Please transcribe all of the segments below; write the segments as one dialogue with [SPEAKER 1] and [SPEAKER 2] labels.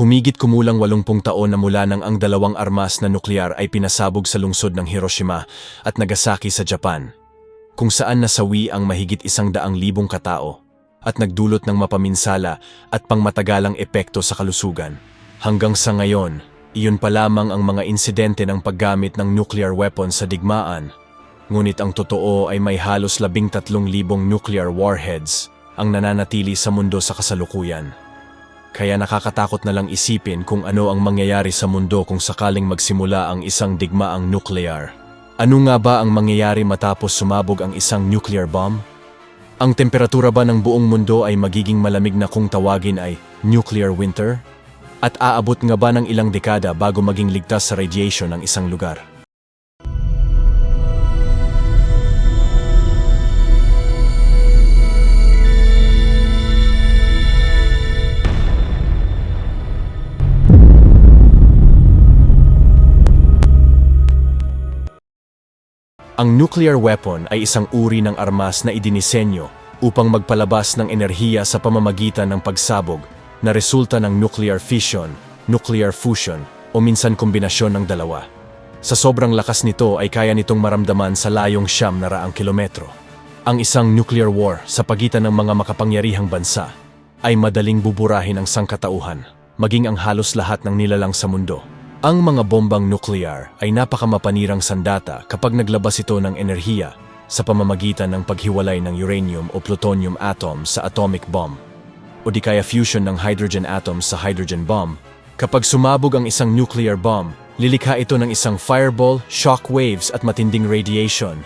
[SPEAKER 1] Humigit kumulang 80 taon na mula nang ang dalawang armas na nuklear ay pinasabog sa lungsod ng Hiroshima at Nagasaki sa Japan, kung saan nasawi ang mahigit isang daang libong katao at nagdulot ng mapaminsala at pangmatagalang epekto sa kalusugan. Hanggang sa ngayon, iyon pa lamang ang mga insidente ng paggamit ng nuclear weapons sa digmaan. Ngunit ang totoo ay may halos labing tatlong libong nuclear warheads ang nananatili sa mundo sa kasalukuyan. Kaya nakakatakot na lang isipin kung ano ang mangyayari sa mundo kung sakaling magsimula ang isang digmaang nuclear. Ano nga ba ang mangyayari matapos sumabog ang isang nuclear bomb? Ang temperatura ba ng buong mundo ay magiging malamig na kung tawagin ay nuclear winter? At aabot nga ba ng ilang dekada bago maging ligtas sa radiation ng isang lugar? Ang nuclear weapon ay isang uri ng armas na idinisenyo upang magpalabas ng enerhiya sa pamamagitan ng pagsabog na resulta ng nuclear fission, nuclear fusion o minsan kombinasyon ng dalawa. Sa sobrang lakas nito ay kaya nitong maramdaman sa layong siyam na raang kilometro. Ang isang nuclear war sa pagitan ng mga makapangyarihang bansa ay madaling buburahin ang sangkatauhan, maging ang halos lahat ng nilalang sa mundo. Ang mga bombang nuklear ay napakamapanirang sandata kapag naglabas ito ng enerhiya sa pamamagitan ng paghiwalay ng uranium o plutonium atom sa atomic bomb o di kaya fusion ng hydrogen atoms sa hydrogen bomb. Kapag sumabog ang isang nuclear bomb, lilikha ito ng isang fireball, shock waves at matinding radiation.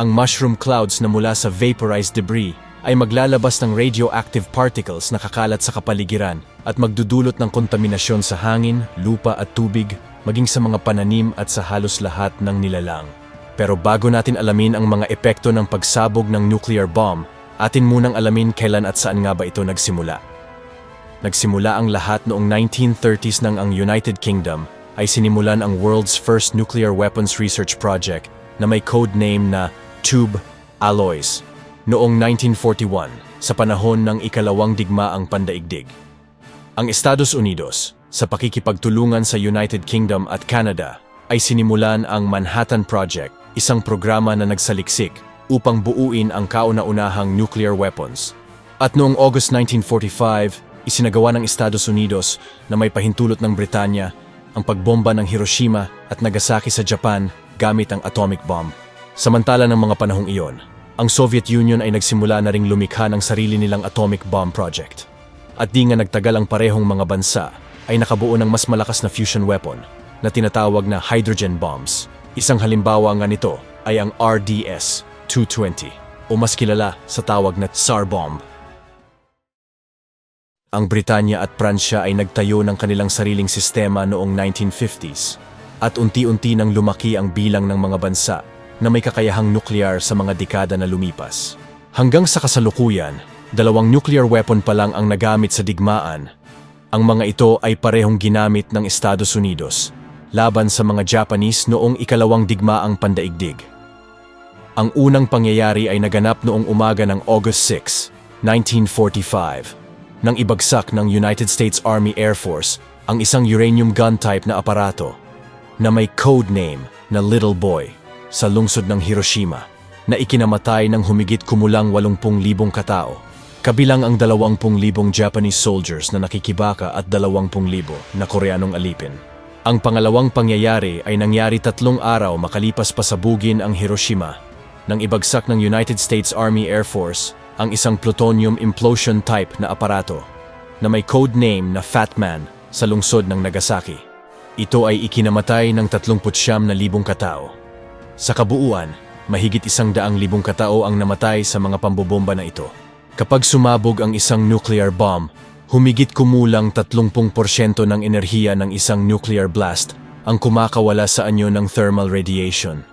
[SPEAKER 1] Ang mushroom clouds na mula sa vaporized debris ay maglalabas ng radioactive particles na kakalat sa kapaligiran at magdudulot ng kontaminasyon sa hangin, lupa at tubig, maging sa mga pananim at sa halos lahat ng nilalang. Pero bago natin alamin ang mga epekto ng pagsabog ng nuclear bomb, atin munang alamin kailan at saan nga ba ito nagsimula. Nagsimula ang lahat noong 1930s nang ang United Kingdom ay sinimulan ang world's first nuclear weapons research project na may code name na Tube Alloys noong 1941 sa panahon ng ikalawang digmaang pandaigdig. Ang Estados Unidos, sa pakikipagtulungan sa United Kingdom at Canada, ay sinimulan ang Manhattan Project, isang programa na nagsaliksik upang buuin ang kauna-unahang nuclear weapons. At noong August 1945, isinagawa ng Estados Unidos na may pahintulot ng Britanya ang pagbomba ng Hiroshima at Nagasaki sa Japan gamit ang atomic bomb. Samantala ng mga panahong iyon, ang Soviet Union ay nagsimula na ring lumikha ng sarili nilang atomic bomb project. At di nga nagtagal ang parehong mga bansa ay nakabuo ng mas malakas na fusion weapon na tinatawag na hydrogen bombs. Isang halimbawa nga nito ay ang RDS-220 o mas kilala sa tawag na Tsar Bomb. Ang Britanya at Pransya ay nagtayo ng kanilang sariling sistema noong 1950s at unti-unti nang lumaki ang bilang ng mga bansa na may kakayahang nuklear sa mga dekada na lumipas. Hanggang sa kasalukuyan, dalawang nuclear weapon pa lang ang nagamit sa digmaan. Ang mga ito ay parehong ginamit ng Estados Unidos laban sa mga Japanese noong ikalawang digmaang pandaigdig. Ang unang pangyayari ay naganap noong umaga ng August 6, 1945, nang ibagsak ng United States Army Air Force ang isang uranium gun type na aparato na may code name na Little Boy sa lungsod ng Hiroshima na ikinamatay ng humigit kumulang 80,000 katao, kabilang ang 20,000 Japanese soldiers na nakikibaka at 20,000 na Koreanong alipin. Ang pangalawang pangyayari ay nangyari tatlong araw makalipas pasabugin ang Hiroshima nang ibagsak ng United States Army Air Force ang isang plutonium implosion type na aparato na may code name na Fat Man sa lungsod ng Nagasaki. Ito ay ikinamatay ng 39,000 katao. Sa kabuuan, mahigit isang daang libong katao ang namatay sa mga pambobomba na ito. Kapag sumabog ang isang nuclear bomb, humigit kumulang 30% ng enerhiya ng isang nuclear blast ang kumakawala sa anyo ng thermal radiation.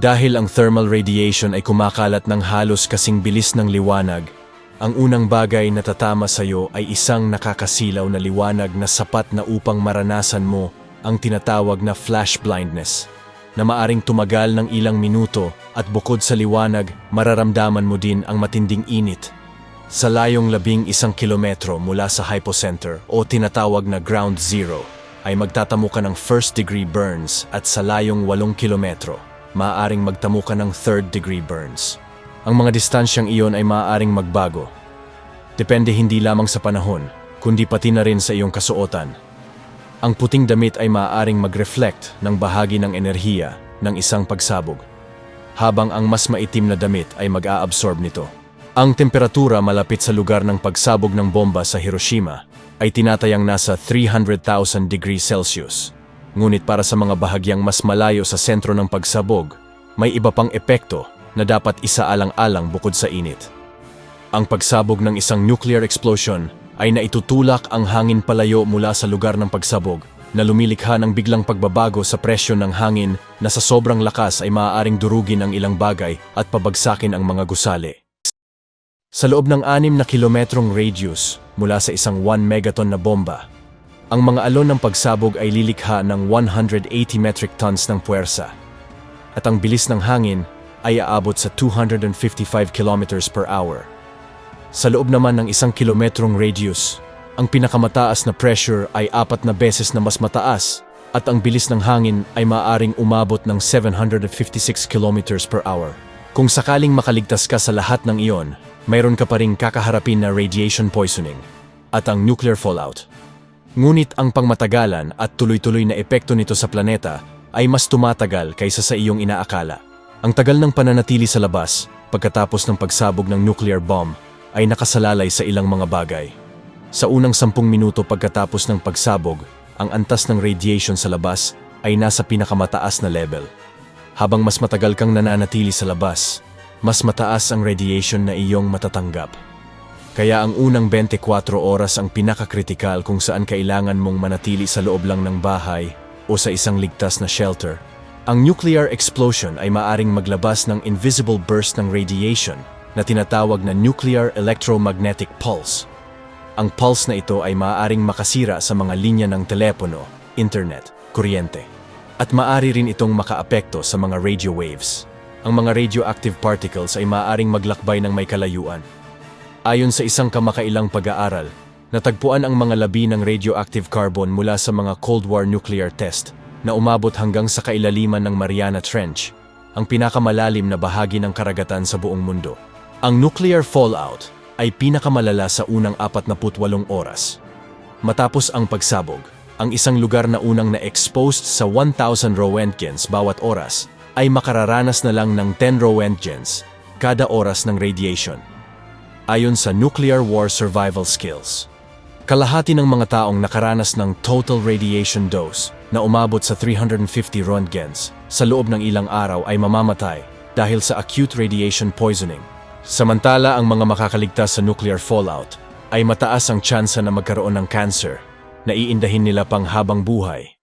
[SPEAKER 1] Dahil ang thermal radiation ay kumakalat ng halos kasing bilis ng liwanag, ang unang bagay na tatama sa iyo ay isang nakakasilaw na liwanag na sapat na upang maranasan mo ang tinatawag na flash blindness na maaring tumagal ng ilang minuto at bukod sa liwanag, mararamdaman mo din ang matinding init, Sa layong labing isang kilometro mula sa hypocenter o tinatawag na ground zero, ay magtatamo ka ng first degree burns at sa layong walong kilometro, maaaring magtamo ka ng third degree burns. Ang mga distansyang iyon ay maaaring magbago. Depende hindi lamang sa panahon, kundi pati na rin sa iyong kasuotan. Ang puting damit ay maaaring mag-reflect ng bahagi ng enerhiya ng isang pagsabog, habang ang mas maitim na damit ay mag-aabsorb nito. Ang temperatura malapit sa lugar ng pagsabog ng bomba sa Hiroshima ay tinatayang nasa 300,000 degrees Celsius. Ngunit para sa mga bahagyang mas malayo sa sentro ng pagsabog, may iba pang epekto na dapat isaalang-alang bukod sa init. Ang pagsabog ng isang nuclear explosion ay naitutulak ang hangin palayo mula sa lugar ng pagsabog na lumilikha ng biglang pagbabago sa presyo ng hangin na sa sobrang lakas ay maaaring durugin ang ilang bagay at pabagsakin ang mga gusali. Sa loob ng 6 na kilometrong radius mula sa isang 1 megaton na bomba, ang mga alon ng pagsabog ay lilikha ng 180 metric tons ng puwersa at ang bilis ng hangin ay aabot sa 255 kilometers per hour. Sa loob naman ng isang kilometrong radius, ang pinakamataas na pressure ay apat na beses na mas mataas at ang bilis ng hangin ay maaring umabot ng 756 kilometers per hour. Kung sakaling makaligtas ka sa lahat ng iyon, mayroon ka pa ring kakaharapin na radiation poisoning at ang nuclear fallout. Ngunit ang pangmatagalan at tuloy-tuloy na epekto nito sa planeta ay mas tumatagal kaysa sa iyong inaakala. Ang tagal ng pananatili sa labas pagkatapos ng pagsabog ng nuclear bomb ay nakasalalay sa ilang mga bagay. Sa unang sampung minuto pagkatapos ng pagsabog, ang antas ng radiation sa labas ay nasa pinakamataas na level. Habang mas matagal kang nananatili sa labas, mas mataas ang radiation na iyong matatanggap. Kaya ang unang 24 oras ang pinakakritikal kung saan kailangan mong manatili sa loob lang ng bahay o sa isang ligtas na shelter. Ang nuclear explosion ay maaring maglabas ng invisible burst ng radiation na tinatawag na nuclear electromagnetic pulse. Ang pulse na ito ay maaaring makasira sa mga linya ng telepono, internet, kuryente. At maaari rin itong makaapekto sa mga radio waves. Ang mga radioactive particles ay maaaring maglakbay ng may kalayuan. Ayon sa isang kamakailang pag-aaral, natagpuan ang mga labi ng radioactive carbon mula sa mga Cold War nuclear test na umabot hanggang sa kailaliman ng Mariana Trench, ang pinakamalalim na bahagi ng karagatan sa buong mundo. Ang nuclear fallout ay pinakamalala sa unang 48 oras. Matapos ang pagsabog, ang isang lugar na unang na-exposed sa 1,000 Roentgens bawat oras ay makararanas na lang ng 10 Roentgens kada oras ng radiation. Ayon sa Nuclear War Survival Skills, kalahati ng mga taong nakaranas ng total radiation dose na umabot sa 350 Roentgens sa loob ng ilang araw ay mamamatay dahil sa acute radiation poisoning. Samantala ang mga makakaligtas sa nuclear fallout ay mataas ang tsansa na magkaroon ng cancer na iindahin nila pang habang buhay.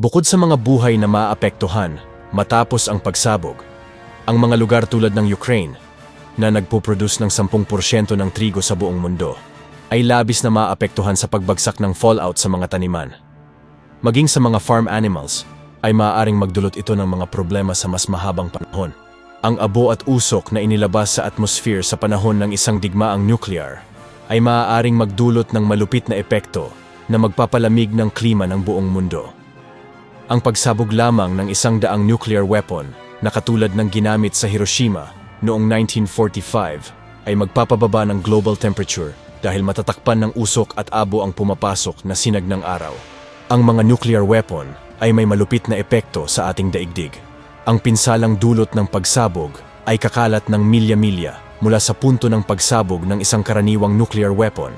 [SPEAKER 1] Bukod sa mga buhay na maapektuhan matapos ang pagsabog, ang mga lugar tulad ng Ukraine na nagpo-produce ng 10% ng trigo sa buong mundo ay labis na maapektuhan sa pagbagsak ng fallout sa mga taniman. Maging sa mga farm animals ay maaaring magdulot ito ng mga problema sa mas mahabang panahon. Ang abo at usok na inilabas sa atmosphere sa panahon ng isang digmaang nuclear ay maaaring magdulot ng malupit na epekto na magpapalamig ng klima ng buong mundo. Ang pagsabog lamang ng isang daang nuclear weapon na katulad ng ginamit sa Hiroshima noong 1945 ay magpapababa ng global temperature dahil matatakpan ng usok at abo ang pumapasok na sinag ng araw. Ang mga nuclear weapon ay may malupit na epekto sa ating daigdig. Ang pinsalang dulot ng pagsabog ay kakalat ng milya-milya mula sa punto ng pagsabog ng isang karaniwang nuclear weapon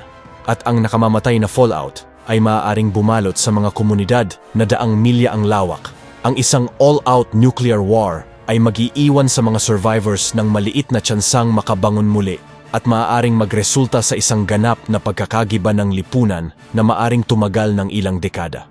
[SPEAKER 1] at ang nakamamatay na fallout ay maaaring bumalot sa mga komunidad na daang milya ang lawak. Ang isang all-out nuclear war ay magiiwan sa mga survivors ng maliit na tsansang makabangon muli at maaaring magresulta sa isang ganap na pagkakagiba ng lipunan na maaring tumagal ng ilang dekada.